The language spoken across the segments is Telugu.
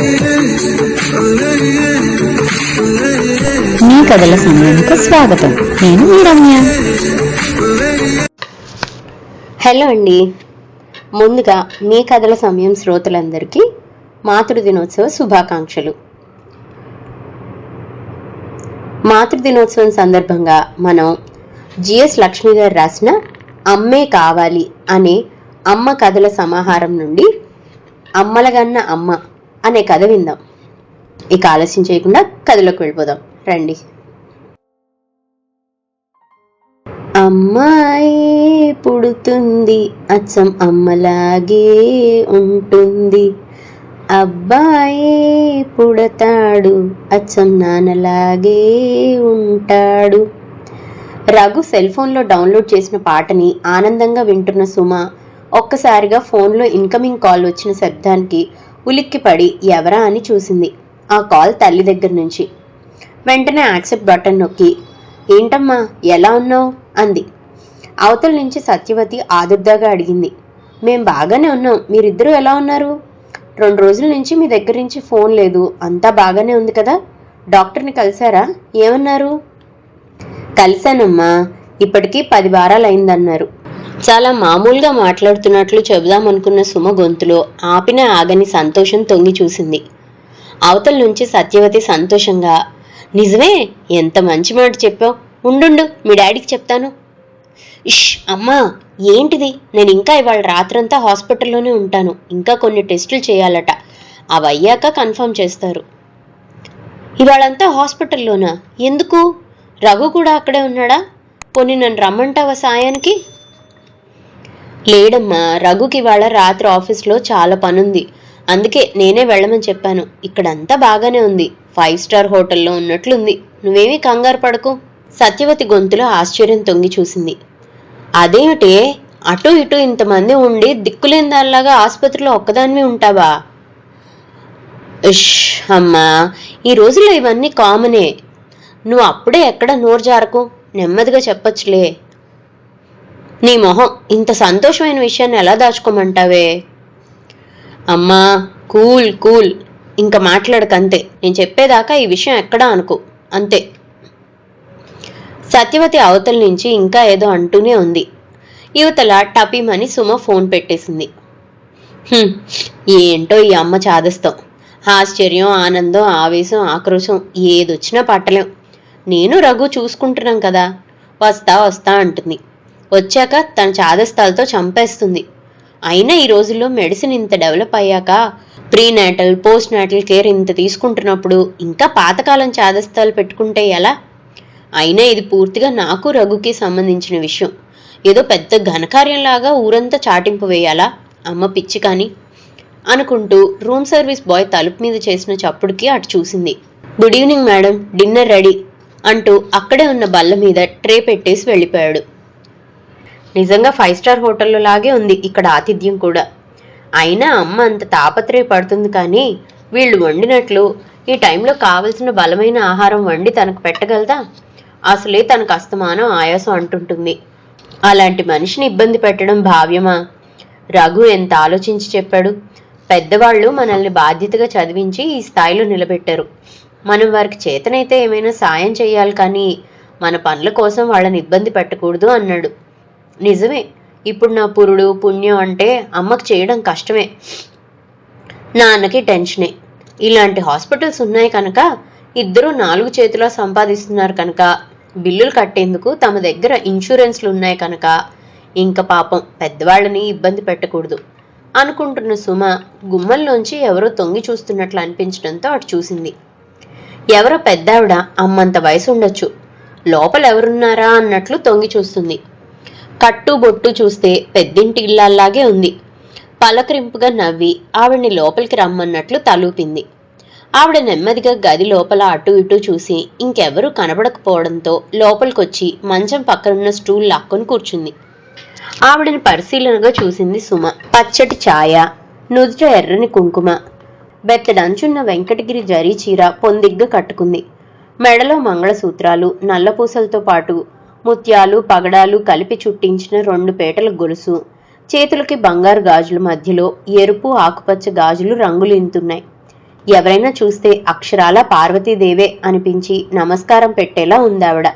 మీ కథల సమయానికి స్వాగతం. నేను మీ రమ్య. హలో అండి. ముందుగా మీ కథల సమయం శ్రోతలందరికీ మాతృ దినోత్సవ శుభాకాంక్షలు. మాతృ దినోత్సవం సందర్భంగా మనం జిఎస్ లక్ష్మి గారు రాసిన అమ్మే కావాలి అనే అమ్మ కథల సమాహారం నుండి అమ్మలగన్న అమ్మ అనే కథ విందాం. ఇక ఆలస్యం చేయకుండా కథలోకి వెళ్ళిపోదాం. రండి. అమ్మాయి పుడుతుంది అచ్చం అమ్మలాగే ఉంటుంది. అబ్బాయి పుడతాడు అచ్చం నాన్నలాగే ఉంటాడు. రఘు సెల్ ఫోన్లో డౌన్లోడ్ చేసిన పాటని ఆనందంగా వింటున్న సుమ ఒక్కసారిగా ఫోన్లో ఇన్కమింగ్ కాల్ వచ్చిన శబ్దానికి ఉలిక్కిపడి ఎవరా అని చూసింది. ఆ కాల్ తల్లి దగ్గర నుంచి. వెంటనే యాక్సెప్ట్ బటన్ నొక్కి ఏంటమ్మా ఎలా ఉన్నావు? అంది. అవతల నుంచి సత్యవతి ఆదుర్దాగా అడిగింది. మేం బాగానే ఉన్నాం. మీరిద్దరూ ఎలా ఉన్నారు? రెండు రోజుల నుంచి మీ దగ్గర నుంచి ఫోన్ లేదు. అంతా బాగానే ఉంది కదా. డాక్టర్ని కలిశారా? ఏమన్నారు? కలిశానమ్మా. ఇప్పటికీ పది వారాలు అయిందన్నారు చాలా మామూలుగా మాట్లాడుతున్నట్లు చెబుదామనుకున్న సుమ గొంతులో ఆపిన ఆగని సంతోషం తొంగి చూసింది. అవతల నుంచి సత్యవతి సంతోషంగా నిజమే ఎంత మంచి మాట చెప్పావు. ఉండుండు మీ డాడీకి చెప్తాను. ఇష్ అమ్మా ఏంటిది? నేను ఇంకా ఇవాళ రాత్రంతా హాస్పిటల్లోనే ఉంటాను. ఇంకా కొన్ని టెస్టులు చేయాలట. అవి అయ్యాక కన్ఫర్మ్ చేస్తారు. ఇవాళంతా హాస్పిటల్లోనా? ఎందుకు? రఘు కూడా అక్కడే ఉన్నాడా? పోనీ నన్ను రమ్మంటావా సాయానికి? లేడమ్మా రఘుకి ఇవాళ రాత్రి ఆఫీస్లో చాలా పనుంది. అందుకే నేనే వెళ్ళమని చెప్పాను. ఇక్కడంతా బాగానే ఉంది. ఫైవ్ స్టార్ హోటల్లో ఉన్నట్లుంది. నువ్వేమీ కంగారు పడకు. సత్యవతి గొంతులో ఆశ్చర్యం తొంగి చూసింది. అదేమిటే? అటు ఇటు ఇంతమంది ఉండి దిక్కులేని దానిలాగా ఆసుపత్రిలో ఒక్కదానివి ఉంటావా? ఇష్ అమ్మా ఈ రోజుల్లో ఇవన్నీ కామనే. నువ్వు అప్పుడే ఎక్కడ నోరు జారకు? నెమ్మదిగా చెప్పొచ్చులే. నీ మొహం ఇంత సంతోషమైన విషయాన్ని ఎలా దాచుకోమంటావే? అమ్మా కూల్ కూల్. ఇంకా మాట్లాడకంతే. నేను చెప్పేదాకా ఈ విషయం ఎక్కడా అనుకో. అంతే. సత్యవతి అవతల నుంచి ఇంకా ఏదో అంటూనే ఉంది. యువతల టపీమని సుమ ఫోన్ పెట్టేసింది. ఏంటో ఈ అమ్మ చాదస్తాం. ఆశ్చర్యం ఆనందం ఆవేశం ఆక్రోశం ఏదొచ్చినా పట్టలేం. నేను రఘు చూసుకుంటున్నాం కదా. వస్తా వస్తా అంటుంది. వచ్చాక తన చాదస్తాలతో చంపేస్తుంది. అయినా ఈ రోజుల్లో మెడిసిన్ ఇంత డెవలప్ అయ్యాక prenatal postnatal care ఇంత తీసుకుంటున్నప్పుడు ఇంకా పాతకాలం చాదస్తాలు పెట్టుకుంటే ఎలా? అయినా ఇది పూర్తిగా నాకు రఘుకి సంబంధించిన విషయం. ఏదో పెద్ద ఘనకార్యంలాగా ఊరంతా చాటింపు వేయాలా? అమ్మ పిచ్చి కానీ. అనుకుంటూ రూమ్ సర్వీస్ బాయ్ తలుపు మీద చేసిన చప్పుడుకి అటు చూసింది. Good evening madam dinner ready అంటూ అక్కడే ఉన్న బల్ల మీద ట్రే పెట్టేసి వెళ్ళిపోయాడు. నిజంగా ఫైవ్ స్టార్ హోటల్లో లాగే ఉంది. ఇక్కడ ఆతిథ్యం కూడా. అయినా అమ్మ అంత తాపత్రయపడుతుంది కానీ వీళ్ళు వండినట్లు ఈ టైంలో కావలసిన బలమైన ఆహారం వండి తనకు పెట్టగలదా? అసలే తనకు అస్తమానం ఆయాసం అంటుంటుంది. అలాంటి మనిషిని ఇబ్బంది పెట్టడం భావ్యమా? రఘు ఎంత ఆలోచించి చెప్పాడు. పెద్దవాళ్ళు మనల్ని బాధ్యతగా చదివించి ఈ స్థాయిలో నిలబెట్టారు. మనం వారికి చేతనైతే ఏమైనా సాయం చేయాలి కానీ మన పనుల కోసం వాళ్ళని ఇబ్బంది పెట్టకూడదు అన్నాడు. నిజమే. ఇప్పుడు నా పురుడు పుణ్యం అంటే అమ్మకు చేయడం కష్టమే. నాన్నకి టెన్షనే. ఇలాంటి హాస్పిటల్స్ ఉన్నాయి కనుక ఇద్దరు నాలుగు చేతిలో సంపాదిస్తున్నారు కనుక బిల్లులు కట్టేందుకు తమ దగ్గర ఇన్సూరెన్స్లు ఉన్నాయి కనుక ఇంక పాపం పెద్దవాళ్ళని ఇబ్బంది పెట్టకూడదు. అనుకుంటున్న సుమ గుమ్మంలోంచి ఎవరో తొంగి చూస్తున్నట్లు అనిపించడంతో అటు చూసింది. ఎవరో పెద్దావిడ అమ్మంత వయసు ఉండొచ్చు లోపల ఎవరున్నారా అన్నట్లు తొంగి చూస్తుంది. కట్టు బొట్టు చూస్తే పెద్దింటి ఇల్లాల్లాగే ఉంది. పలకరింపుగా నవ్వి ఆవిడ్ని లోపలికి రమ్మన్నట్లు తలూపింది. ఆవిడ నెమ్మదిగా గది లోపల అటు ఇటు చూసి ఇంకెవరూ కనబడకపోవడంతో లోపలికొచ్చి మంచం పక్కనున్న స్టూల్ లాక్కొని కూర్చుంది. ఆవిడని పరిశీలనగా చూసింది సుమ. పచ్చటి ఛాయ నుదుట ఎర్రని కుంకుమ బెత్తడంచున్న వెంకటగిరి జరీ చీర పొందిగ్గా కట్టుకుంది. మెడలో మంగళసూత్రాలు నల్లపూసలతో పాటు ముత్యాలు పగడాలు కలిపి చుట్టించిన రెండు పేటల గొలుసు. చేతులకి బంగారు గాజుల మధ్యలో ఎరుపు ఆకుపచ్చ గాజులు రంగులింతున్నాయి ఎవరైనా చూస్తే అక్షరాల పార్వతీదేవే అనిపించి నమస్కారం పెట్టేలా ఉంది ఆవిడ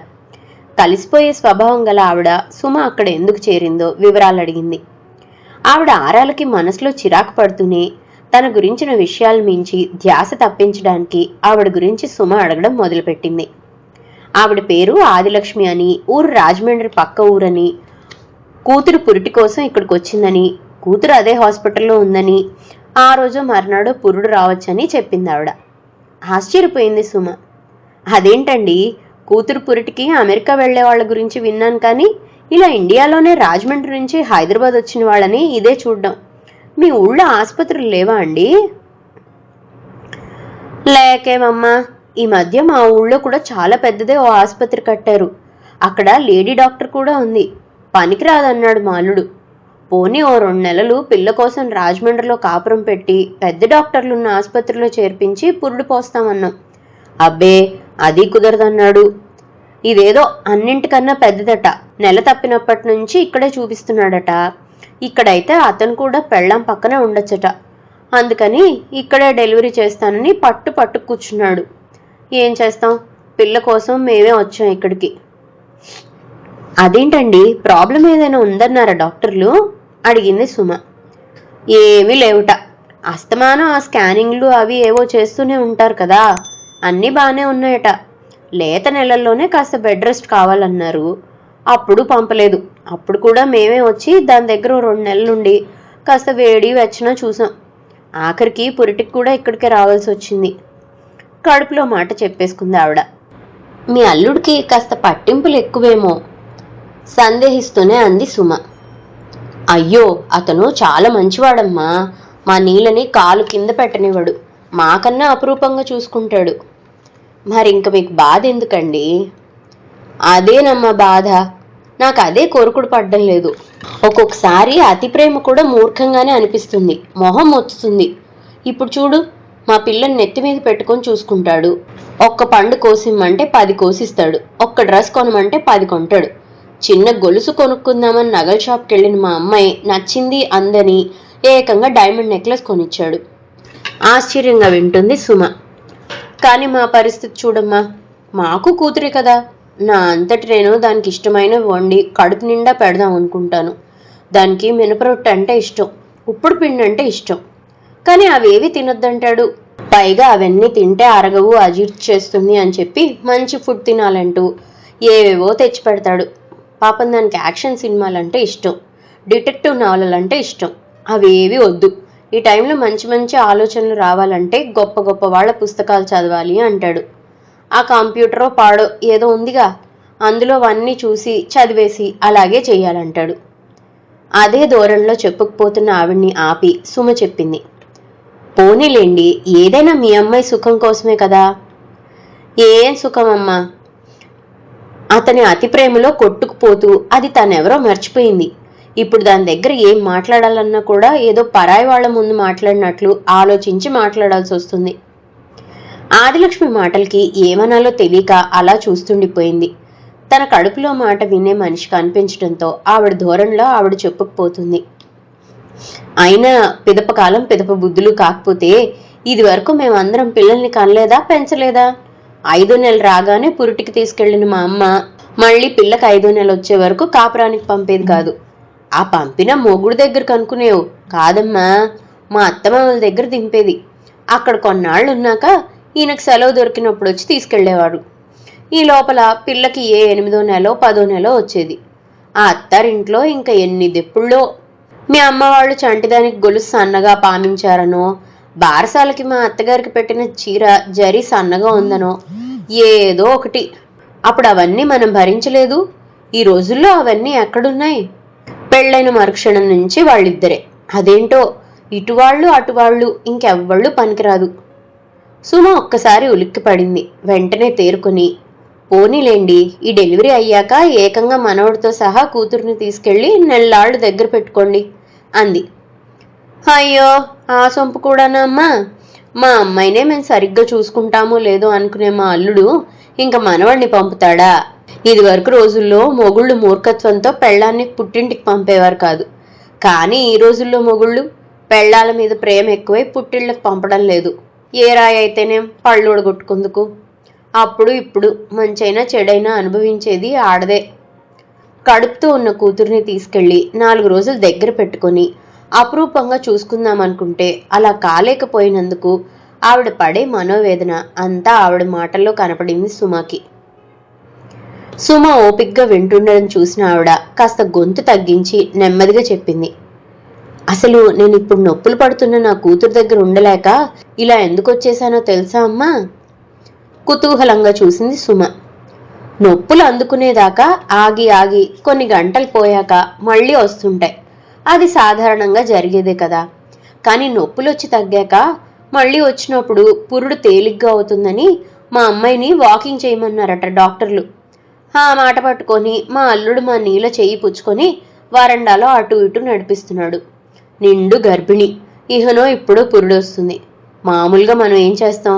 కలిసిపోయే స్వభావం గల ఆవిడ సుమ అక్కడ ఎందుకు చేరిందో వివరాలు అడిగింది. ఆవిడ ఆరాలకి మనసులో చిరాకు పడుతూనే తన గురించిన విషయాలు మించి ధ్యాస తప్పించడానికి ఆవిడ గురించి సుమ అడగడం మొదలుపెట్టింది. ఆవిడ పేరు ఆదిలక్ష్మి అని ఊరు రాజమండ్రి పక్క ఊరని. కూతురు పురిటి కోసం ఇక్కడికి వచ్చిందని కూతురు అదే హాస్పిటల్లో ఉందని ఆ రోజు మర్నాడు పురుడు రావచ్చని చెప్పింది ఆవిడ. ఆశ్చర్యపోయింది సుమ. అదేంటండి కూతురు పురిటికి అమెరికా వెళ్ళే వాళ్ళ గురించి విన్నాను కానీ ఇలా ఇండియాలోనే రాజమండ్రి నుంచి హైదరాబాద్ వచ్చిన వాళ్ళని ఇదే చూడ్డం. మీ ఊళ్ళో ఆసుపత్రులు లేవా అండి? లేకేమమ్మా. ఈ మధ్య మా ఊళ్ళో కూడా చాలా పెద్దదే ఓ ఆసుపత్రి కట్టారు. అక్కడ లేడీ డాక్టర్ కూడా ఉంది. పనికిరాదన్నాడు మాలుడు పోనీ ఓ రెండు నెలలు పిల్ల కోసం రాజమండ్రిలో కాపురం పెట్టి పెద్ద డాక్టర్లు ఉన్న ఆసుపత్రిలో చేర్పించి పురుడు పోస్తామన్నాం. అబ్బే అది కుదరదన్నాడు. ఇదేదో అన్నింటికన్నా పెద్దదట. నెల తప్పినప్పటి నుంచి ఇక్కడే చూపిస్తున్నాడట. ఇక్కడైతే అతను కూడా పెళ్ళం పక్కనే ఉండొచ్చట. అందుకని ఇక్కడే డెలివరీ చేస్తానని పట్టు పట్టు కూర్చున్నాడు. ఏం చేస్తాం? పిల్ల కోసం మేమే వచ్చాం ఇక్కడికి. అదేంటండి? ప్రాబ్లం ఏదైనా ఉందన్నారా డాక్టర్లు? అడిగింది సుమ. ఏమీ లేవుట. అస్తమానం ఆ స్కానింగ్లు అవి ఏవో చేస్తూనే ఉంటారు కదా. అన్నీ బాగానే ఉన్నాయట. లేత నెలల్లోనే కాస్త బెడ్ రెస్ట్ కావాలన్నారు. అప్పుడు పంపలేదు. అప్పుడు కూడా మేమే వచ్చి దాని దగ్గర రెండు నెలల నుండి కాస్త వేడి వెచ్చన చూసాం. ఆఖరికి పురిటికి కూడా ఇక్కడికే రావాల్సి వచ్చింది. కడుపులో మాట చెప్పేసుకుంది ఆవిడ. మీ అల్లుడికి కాస్త పట్టింపులు ఎక్కువేమో సందేహిస్తూనే అంది సుమ. అయ్యో అతను చాలా మంచివాడమ్మా. మా నీళ్ళని కాలు కింద పెట్టనివ్వడు. మాకన్నా అపురూపంగా చూసుకుంటాడు. మరి ఇంక మీకు బాధ ఎందుకండి? అదేనమ్మా బాధ. నాకు అదే కోరుకుడు పడ్డం లేదు. ఒక్కొక్కసారి అతి ప్రేమ కూడా మూర్ఖంగానే అనిపిస్తుంది. మొహం వచ్చుతుంది ఇప్పుడు చూడు మా పిల్లని నెత్తి మీద పెట్టుకొని చూసుకుంటాడు. ఒక్క పండు కోసిమ్మంటే పది కోసిస్తాడు. ఒక్క డ్రెస్ కొనమంటే పది కొంటాడు. చిన్న గొలుసు కొనుక్కుందామని నగల షాప్కి వెళ్ళిన మా అమ్మాయి నచ్చింది అందని ఏకంగా డైమండ్ నెక్లెస్ కొనిచ్చాడు. ఆశ్చర్యంగా వింటుంది సుమ. కానీ మా పరిస్థితి చూడమ్మా మాకు కూతురే కదా. నా అంతటి నేను దానికి ఇష్టమైన వండి కడుపు నిండా పెడదాం అనుకుంటాను. దానికి మినపరొట్టె అంటే ఇష్టం ఉప్పుడు పిండి అంటే ఇష్టం. కానీ అవేవి తినొద్దంటాడు. పైగా అవన్నీ తింటే అరగవు అజీర్తి చేస్తుంది అని చెప్పి మంచి ఫుడ్ తినాలంటూ ఏవేవో తెచ్చి పెడతాడు. పాపం దానికి యాక్షన్ సినిమాలంటే ఇష్టం. డిటెక్టివ్ నవలలంటే అంటే ఇష్టం. అవేవి వద్దు. ఈ టైంలో మంచి మంచి ఆలోచనలు రావాలంటే గొప్ప గొప్ప వాళ్ళ పుస్తకాలు చదవాలి అంటాడు. ఆ కంప్యూటరో పాడో ఏదో ఉందిగా. అందులో అవన్నీ చూసి చదివేసి అలాగే చేయాలంటాడు. అదే ధోరణిలో చెప్పుకుపోతున్న ఆవిడ్ని ఆపి సుమ చెప్పింది. పోనీలేండి ఏదైనా మీ అమ్మాయి సుఖం కోసమే కదా? ఏం సుఖమమ్మా? అతని అతి ప్రేమలో కొట్టుకుపోతూ అది తనెవరో మర్చిపోయింది. ఇప్పుడు దాని దగ్గర ఏం మాట్లాడాలన్నా కూడా ఏదో పరాయి వాళ్ళ ముందు మాట్లాడినట్లు ఆలోచించి మాట్లాడాల్సి వస్తుంది. ఆదిలక్ష్మి మాటలకి ఏమనాలో తెలియక అలా చూస్తుండిపోయింది. తన కడుపులో మాట వినే మనిషి కనిపించడంతో ఆవిడ ధోరణిలో ఆవిడ చెప్పుకుపోతుంది. అయినా పిదప కాలం పిదప బుద్ధులు కాకపోతే ఇది వరకు మేమందరం పిల్లల్ని కనలేదా పెంచలేదా? ఐదో నెల రాగానే పురిటికి తీసుకెళ్ళిన మా అమ్మ మళ్ళీ పిల్లకి ఐదో నెల వచ్చే వరకు కాపురానికి పంపేది కాదు. ఆ పంపిన మొగుడు దగ్గర కనుక్కునేవు కాదమ్మా మా అత్తమామల దగ్గర దింపేది. అక్కడ కొన్నాళ్ళు ఉన్నాక ఈయనకు సెలవు దొరికినప్పుడు వచ్చి తీసుకెళ్ళేవాడు ఈ లోపల పిల్లకి ఏ ఎనిమిదో నెలో పదో నెలో వచ్చేది. ఆ అత్తారింట్లో ఇంకా ఎన్ని దెప్పుళ్ళో మీ అమ్మ వాళ్ళు చంటిదానికి గొలుసు సన్నగా పామించారనో బారసాలకి మా అత్తగారికి పెట్టిన చీర జరి సన్నగా ఉందనో ఏదో ఒకటి. అప్పుడు అవన్నీ మనం భరించలేదు. ఈ రోజుల్లో అవన్నీ ఎక్కడున్నాయి? పెళ్ళైన మరుక్షణం నుంచి వాళ్ళిద్దరే. అదేంటో? ఇటువాళ్ళు అటువాళ్ళు ఇంకెవ్వళ్ళు పనికిరాదు. సుమ ఒక్కసారి ఉలిక్కి పడింది వెంటనే తేరుకొని పోనీలేండి ఈ డెలివరీ అయ్యాక ఏకంగా మనవడితో సహా కూతుర్ని తీసుకెళ్ళి నెల్లాళ్ళు దగ్గర పెట్టుకోండి అంది. అయ్యో ఆ సొంపు కూడానమ్మా మా అమ్మాయినే మేము సరిగ్గా చూసుకుంటామో లేదో అనుకునే మా అల్లుడు ఇంకా మనవడిని పంపుతాడా? ఇది వరకు రోజుల్లో మొగుళ్ళు మూర్ఖత్వంతో పెళ్ళాన్ని పుట్టింటికి పంపేవారు కాదు. కానీ ఈ రోజుల్లో మొగుళ్ళు పెళ్ళాల మీద ప్రేమ ఎక్కువై పుట్టిళ్ళకి పంపడం లేదు. ఏ రాయి అయితేనేం పళ్ళు ఒడగొట్టుకుందుకు అప్పుడు ఇప్పుడు మంచైనా చెడైనా అనుభవించేది ఆడదే. కడుపుతో ఉన్న కూతుర్ని తీసుకెళ్ళి నాలుగు రోజులు దగ్గర పెట్టుకొని అపురూపంగా చూసుకుందామనుకుంటే అలా కాలేకపోయినందుకు ఆవిడ పడే మనోవేదన అంతా ఆవిడ మాటల్లో కనపడింది సుమాకి. సుమ ఓపిగ్గా వింటుండడం చూసిన ఆవిడ కాస్త గొంతు తగ్గించి నెమ్మదిగా చెప్పింది. అసలు నేను ఇప్పుడు నొప్పులు పడుతున్న నా కూతురు దగ్గర ఉండలేక ఇలా ఎందుకు వచ్చేసానో తెలుసా అమ్మా? కుతూహలంగా చూసింది సుమ. నొప్పులు అందుకునేదాకా ఆగి ఆగి కొన్ని గంటలు పోయాక మళ్ళీ వస్తుంటాయి అది సాధారణంగా జరిగేదే కదా. కానీ నొప్పులు వచ్చి తగ్గాక మళ్ళీ వచ్చినప్పుడు పురుడు తేలిగ్గా అవుతుందని మా అమ్మాయిని వాకింగ్ చేయమన్నారట డాక్టర్లు. ఆ మాట పట్టుకొని మా అల్లుడు మా నీళ్ళ చెయ్యి పుచ్చుకొని వరండాలో అటు ఇటు నడిపిస్తున్నాడు. నిండు గర్భిణి. ఇహనో ఇప్పుడు పురుడు వస్తుంది మామూలుగా మనం ఏం చేస్తాం?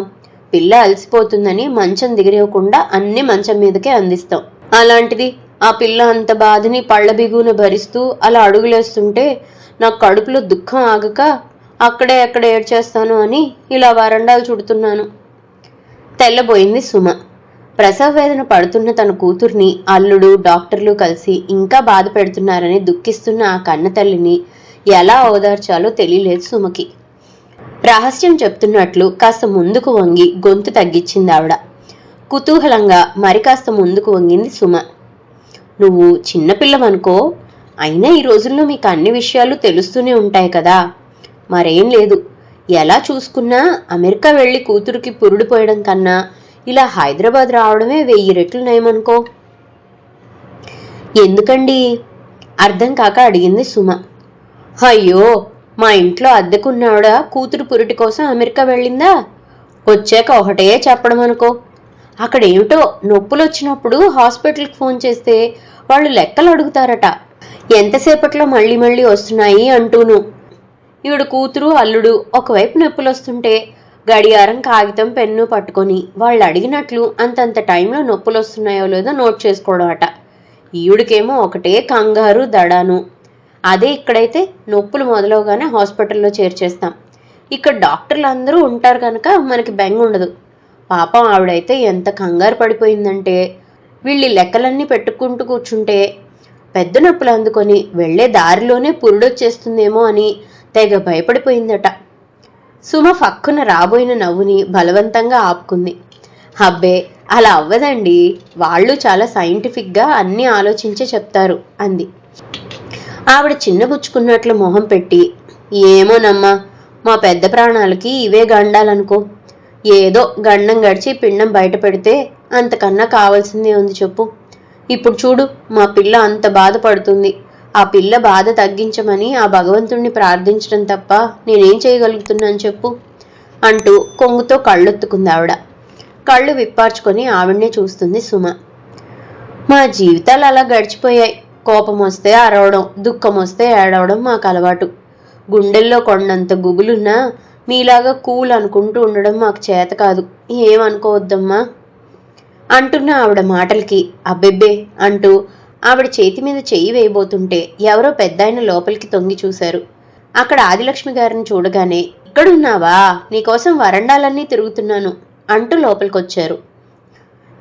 పిల్ల అలసిపోతుందని మంచం దిగరేయకుండా అన్ని మంచం మీదకే అందిస్తాం. అలాంటిది ఆ పిల్ల అంత బాధని పళ్ళ బిగున భరిస్తూ అలా అడుగులేస్తుంటే నా కడుపులో దుఃఖం ఆగక అక్కడే అక్కడ ఏడ్చేస్తాను అని ఇలా వరండాలు చుడుతున్నాను. తెల్లబోయింది సుమ. ప్రసవ వేదన పడుతున్న తన కూతుర్ని అల్లుడు డాక్టర్లు కలిసి ఇంకా బాధ పెడుతున్నారని దుఃఖిస్తున్న ఆ కన్న తల్లిని ఎలా ఓదార్చాలో తెలియలేదు సుమకి. రహస్యం చెప్తున్నట్లు కాస్త ముందుకు వంగి గొంతు తగ్గించింది ఆవిడ. కుతూహలంగా మరి కాస్త ముందుకు వంగింది సుమ. నువ్వు చిన్నపిల్లవనుకో అయినా ఈ రోజుల్లో మీకు అన్ని విషయాలు తెలుస్తూనే ఉంటాయి కదా. మరేం లేదు. ఎలా చూసుకున్నా అమెరికా వెళ్ళి కూతురికి పురుడుపోయడం కన్నా ఇలా హైదరాబాద్ రావడమే వెయ్యి రెట్లు నయమనుకో. ఎందుకండి? అర్థం కాక అడిగింది సుమ. అయ్యో! మా ఇంట్లో అద్దెకున్నాడా? కూతురు పురిటి కోసం అమెరికా వెళ్ళిందా? వచ్చాక ఒకటే చెప్పడం అనుకో. అక్కడ ఏమిటో నొప్పులు వచ్చినప్పుడు హాస్పిటల్కి ఫోన్ చేస్తే వాళ్ళు లెక్కలు అడుగుతారట. ఎంతసేపట్లో మళ్ళీ మళ్ళీ వస్తున్నాయి అంటూను. ఈవిడ కూతురు అల్లుడు ఒకవైపు నొప్పులు వస్తుంటే గడియారం కాగితం పెన్ను పట్టుకొని వాళ్ళు అడిగినట్లు అంతంత టైంలో నొప్పులు వస్తున్నాయో లేదో నోట్ చేసుకోవడం అట ఈవిడికేమో ఒకటే కంగారు దడాను. అదే ఇక్కడైతే నొప్పులు మొదలవగానే హాస్పిటల్లో చేర్చేస్తాం. ఇక్కడ డాక్టర్లు అందరూ ఉంటారు కనుక మనకి బెంగ ఉండదు. పాపం ఆవిడైతే ఎంత కంగారు పడిపోయిందంటే వీళ్ళు లెక్కలన్నీ పెట్టుకుంటూ కూర్చుంటే పెద్ద నొప్పులు అందుకొని వెళ్ళే దారిలోనే పురుడొచ్చేస్తుందేమో అని తెగ భయపడిపోయిందట. సుమ ఫక్కున రాబోయిన నవ్వుని బలవంతంగా ఆపుకుంది. అబ్బే అలా అవ్వదండి. వాళ్ళు చాలా సైంటిఫిక్గా అన్నీ ఆలోచించే చెప్తారు అంది. ఆవిడ చిన్నబుచ్చుకున్నట్లు మొహం పెట్టి ఏమోనమ్మా మా పెద్ద ప్రాణాలకి ఇవే గండాలనుకో. ఏదో గండం గడిచి పిండం బయట పెడితే అంతకన్నా కావాల్సిందే ఉంది చెప్పు. ఇప్పుడు చూడు మా పిల్ల అంత బాధపడుతుంది. ఆ పిల్ల బాధ తగ్గించమని ఆ భగవంతుణ్ణి ప్రార్థించడం తప్ప నేనేం చేయగలుగుతున్నాను చెప్పు అంటూ కొంగుతో కళ్ళొత్తుకుంది ఆవిడ. కళ్ళు విప్పార్చుకొని ఆవిడనే చూస్తుంది సుమ. మా జీవితాలు అలా గడిచిపోయాయి. కోపం వస్తే అరవడం దుఃఖం వస్తే ఏడవడం మాకు అలవాటు గుండెల్లో కొండంత గుబులున్నా మీలాగా కూల్ అనుకుంటూ ఉండడం మాకు చేత కాదు. ఏమనుకోవద్దమ్మా? అంటున్న ఆవిడ మాటలకి అబ్బెబ్బే అంటూ ఆవిడ చేతి మీద చెయ్యి వేయబోతుంటే ఎవరో పెద్దాయన లోపలికి తొంగి చూశారు. అక్కడ ఆదిలక్ష్మి గారిని చూడగానే ఇక్కడున్నావా? నీకోసం వరండాలన్నీ తిరుగుతున్నాను అంటూ లోపలికొచ్చారు.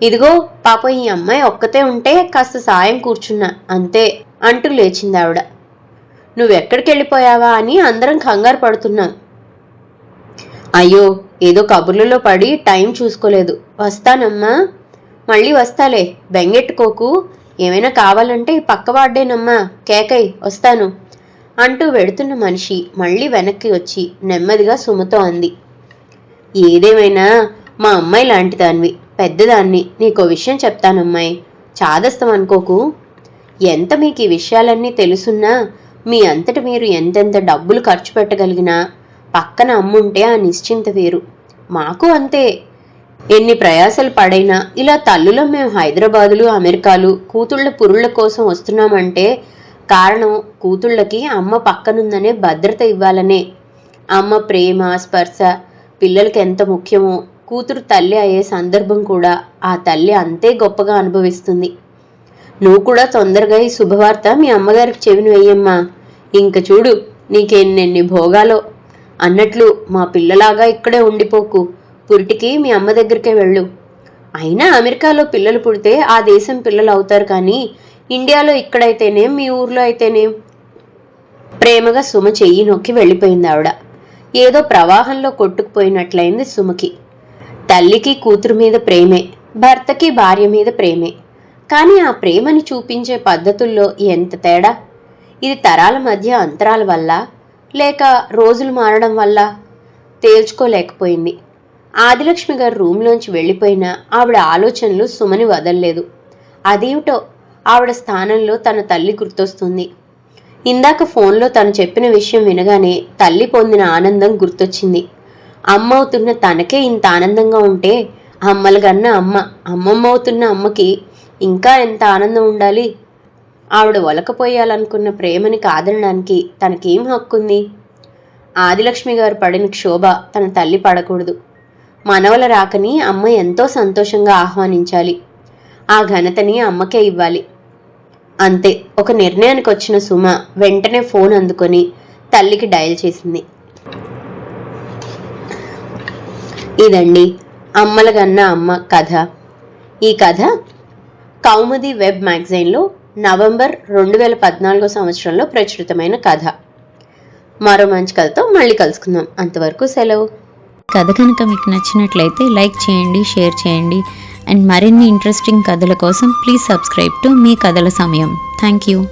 ఇదిగో పాప ఈ అమ్మాయి ఒక్కతే ఉంటే కాస్త సాయం కూర్చున్నా అంతే అంటూ లేచింది ఆవిడ నువ్వెక్కడికి వెళ్ళిపోయావా అని అందరం కంగారు పడుతున్నాం. అయ్యో ఏదో కబుర్లలో పడి టైం చూసుకోలేదు. వస్తానమ్మా. మళ్ళీ వస్తాలే. బెంగెట్టుకోకు. ఏమైనా కావాలంటే ఈ పక్క వాడ్డేనమ్మా కేకై వస్తాను అంటూ వెడుతున్న మనిషి మళ్ళీ వెనక్కి వచ్చి నెమ్మదిగా సుమతో అంది. ఏదేమైనా మా అమ్మాయి లాంటి దానివి పెద్దదాన్ని నీకో విషయం చెప్తానమ్మాయి. చాదస్తం అనుకోకు. ఎంత మీకు ఈ విషయాలన్నీ తెలుసున్నా మీ అంతట మీరు ఎంతెంత డబ్బులు ఖర్చు పెట్టగలిగినా పక్కన అమ్ముంటే ఆ నిశ్చింత వేరు. మాకు అంతే. ఎన్ని ప్రయాసలు పడైనా ఇలా తల్లులో మేము హైదరాబాదులు అమెరికాలు కూతుళ్ళ పురుళ్ళ కోసం వస్తున్నామంటే కారణం కూతుళ్ళకి అమ్మ పక్కనుందనే భద్రత ఇవ్వాలనే. అమ్మ ప్రేమ స్పర్శ పిల్లలకి ఎంత ముఖ్యమో కూతురు తల్లి అయ్యే సందర్భం కూడా ఆ తల్లి అంతే గొప్పగా అనుభవిస్తుంది. నువ్వు కూడా తొందరగా ఈ శుభవార్త మీ అమ్మగారికి చెవిని వెయ్యమ్మా. ఇంక చూడు నీకెన్నెన్ని భోగాలో. అన్నట్లు మా పిల్లలాగా ఇక్కడే ఉండిపోకు. పురిటికి మీ అమ్మ దగ్గరికే వెళ్ళు. అయినా అమెరికాలో పిల్లలు పుడితే ఆ దేశం పిల్లలు అవుతారు కానీ ఇండియాలో ఇక్కడైతేనేం మీ ఊర్లో అయితేనేం ప్రేమగా సుమ చెయ్యి నొక్కి వెళ్ళిపోయింది ఆవిడ. ఏదో ప్రవాహంలో కొట్టుకుపోయినట్లయింది సుమకి. తల్లికి కూతురు మీద ప్రేమే భర్తకి భార్య మీద ప్రేమే. కానీ ఆ ప్రేమని చూపించే పద్ధతుల్లో ఎంత తేడా? ఇది తరాల మధ్య అంతరాల వల్ల లేక రోజులు మారడం వల్ల? తేల్చుకోలేకపోయింది. ఆదిలక్ష్మి గారు రూమ్లోంచి వెళ్ళిపోయినా ఆవిడ ఆలోచనలు సుమని వదల్లేదు. అదేమిటో ఆవిడ స్థానంలో తన తల్లి గుర్తొస్తుంది. ఇందాక ఫోన్లో తను చెప్పిన విషయం వినగానే తల్లి పొందిన ఆనందం గుర్తొచ్చింది. అమ్మ అవుతున్న తనకే ఇంత ఆనందంగా ఉంటే అమ్మలగన్న అమ్మ అమ్మమ్మ అవుతున్న అమ్మకి ఇంకా ఎంత ఆనందం ఉండాలి? ఆవిడ ఒలకపోయాలనుకున్న ప్రేమని కాదనడానికి తనకేం హక్కుంది? ఆదిలక్ష్మి గారు పడిన క్షోభ తన తల్లి పడకూడదు. మనవల రాకని అమ్మ ఎంతో సంతోషంగా ఆహ్వానించాలి. ఆ ఘనతని అమ్మకే ఇవ్వాలి. అంతే ఒక నిర్ణయానికి వచ్చిన సుమ వెంటనే ఫోన్ అందుకొని తల్లికి డయల్ చేసింది. ఇదండి అమ్మలగన్న అమ్మ కథ. ఈ కథ కౌముది వెబ్ మ్యాగజైన్లో నవంబర్ రెండు వేల పద్నాలుగో సంవత్సరంలో ప్రచురితమైన కథ. మరో మంచి కథతో మళ్ళీ కలుసుకుందాం. అంతవరకు సెలవు. కథ కనుక మీకు నచ్చినట్లయితే లైక్ చేయండి షేర్ చేయండి అండ్ మరిన్ని ఇంట్రెస్టింగ్ కథల కోసం ప్లీజ్ సబ్స్క్రైబ్ టు మీ కథల సమయం. Thank you